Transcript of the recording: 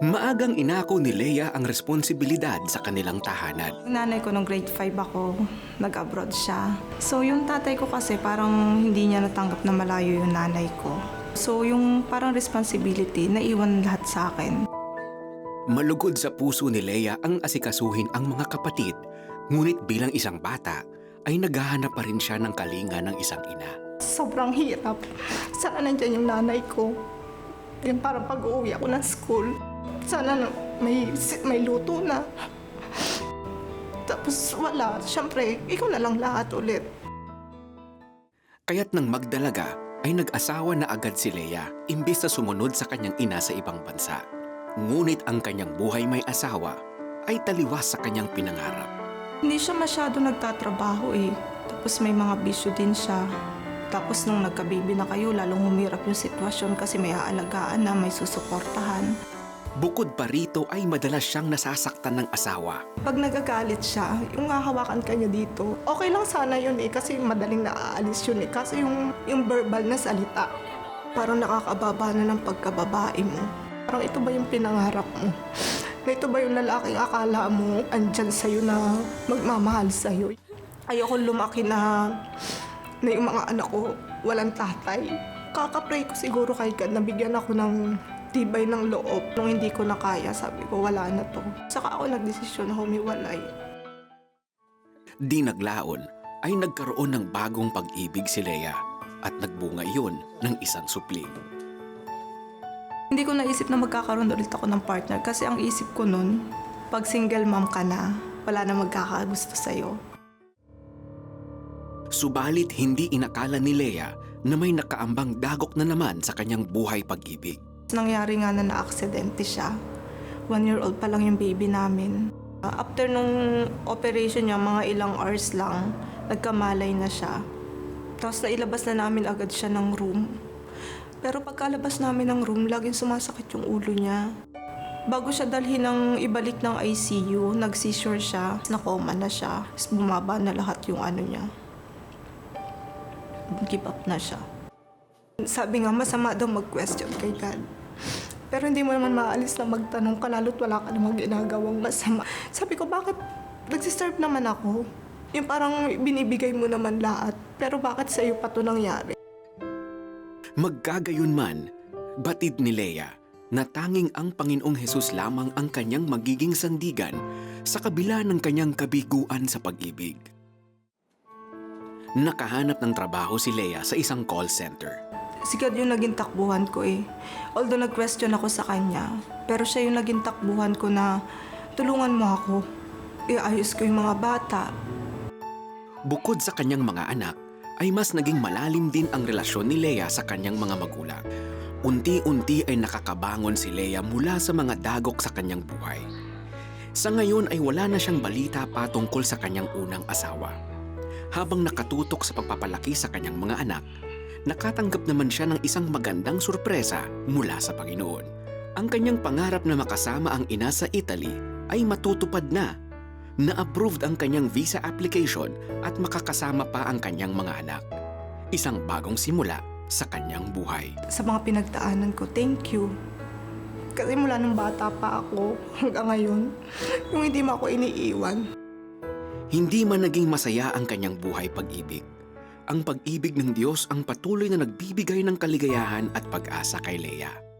Maagang inako ni Leia ang responsibilidad sa kanilang tahanan. Nanay ko nung grade 5 ako, nag-abroad siya. So yung tatay ko kasi parang hindi niya natanggap na malayo yung nanay ko. So yung parang responsibility, naiwan lahat sa akin. Malugod sa puso ni Leia ang asikasuhin ang mga kapatid, ngunit bilang isang bata, ay naghahanap pa rin siya ng kalinga ng isang ina. Sobrang hirap. Sana nandyan yung nanay ko. Yung parang pag-uwi ako ng school, sana na- may, may luto na. Tapos wala. Siyempre, ikaw na lang lahat ulit. Kaya't nang magdalaga, ay nag-asawa na agad si Leia imbis na sumunod sa kanyang ina sa ibang bansa. Ngunit ang kanyang buhay may asawa ay taliwas sa kanyang pinangarap. Hindi siya masyado nagtatrabaho eh. Tapos may mga bisyo din siya. Tapos nung nagkabibi na kayo, lalong humirap yung sitwasyon kasi may aalagaan na, may susuportahan. Bukod pa rito ay madalas siyang nasasaktan ng asawa. Pag nagagalit siya, yung hahawakan ka niya dito, okay lang sana yun eh, kasi madaling naaalis yun eh. Kasi yung, yung verbal na salita, parang nakakababa na ng pagkababae mo. Parang ito ba yung pinangarap mo? Na ito ba yung lalaking akala mo andyan sa'yo na magmamahal sa'yo? Ayoko lumaki na, na yung mga anak ko walang tatay. Kakapray ko siguro kay God na bigyan ako ng tibay ng loob. Nung hindi ko na kaya, sabi ko, wala na to. Saka ako nagdesisyon na humiwalay. Di naglaon ay nagkaroon ng bagong pag-ibig si Leia at nagbunga iyon ng isang supling. Hindi ko naisip na magkakaroon ulit ako ng partner kasi ang isip ko nun, pag single mom ka na, wala na magkakagusto sa'yo. Subalit hindi inakala ni Leia na may nakaambang dagok na naman sa kanyang buhay pag-ibig. Nangyari nga na na-aksidente siya. One year old pa lang yung baby namin. Uh, After nung operation niya, mga ilang hours lang, nagkamalay na siya. Tapos nailabas na namin agad siya ng room. Pero pagkalabas namin ng room, laging sumasakit yung ulo niya. Bago siya dalhin ng ibalik ng ICU, nag-seizure siya, nakoma na siya, Tapos bumaba na lahat yung ano niya. Give up na siya. Sabi nga, masama daw mag-question kay God. Pero hindi mo naman maalis na magtanong ka, lalo't wala ka namang ginagawang masama. Sabi ko, bakit nagsiserve naman ako? Yung parang binibigay mo naman lahat. Pero bakit sa iyo pa to nangyari? Magkagayon man, batid ni Leia na tanging ang Panginoong Hesus lamang ang kanyang magiging sandigan sa kabila ng kanyang kabiguan sa pag-ibig. Nakahanap ng trabaho si Leia sa isang call center. Si yung naging takbuhan ko eh. Although nag-question ako sa kanya, pero siya yung naging takbuhan ko na tulungan mo ako. Iayos ko yung mga bata. Bukod sa kanyang mga anak, ay mas naging malalim din ang relasyon ni Leia sa kanyang mga magulang. Unti-unti ay nakakabangon si Leia mula sa mga dagok sa kanyang buhay. Sa ngayon ay wala na siyang balita patungkol sa kanyang unang asawa. Habang nakatutok sa pagpapalaki sa kanyang mga anak, nakatanggap naman siya ng isang magandang sorpresa mula sa Panginoon. Ang kanyang pangarap na makasama ang ina sa Italy ay matutupad na. Na-approved ang kanyang visa application at makakasama pa ang kanyang mga anak. Isang bagong simula sa kanyang buhay. Sa mga pinagdaanan ko, thank you. Kasi mula nung bata pa ako hanggang ngayon, yung hindi mo ako iniiwan. Hindi man naging masaya ang kanyang buhay pag-ibig. Ang pag-ibig ng Diyos ang patuloy na nagbibigay ng kaligayahan at pag-asa kay Leia.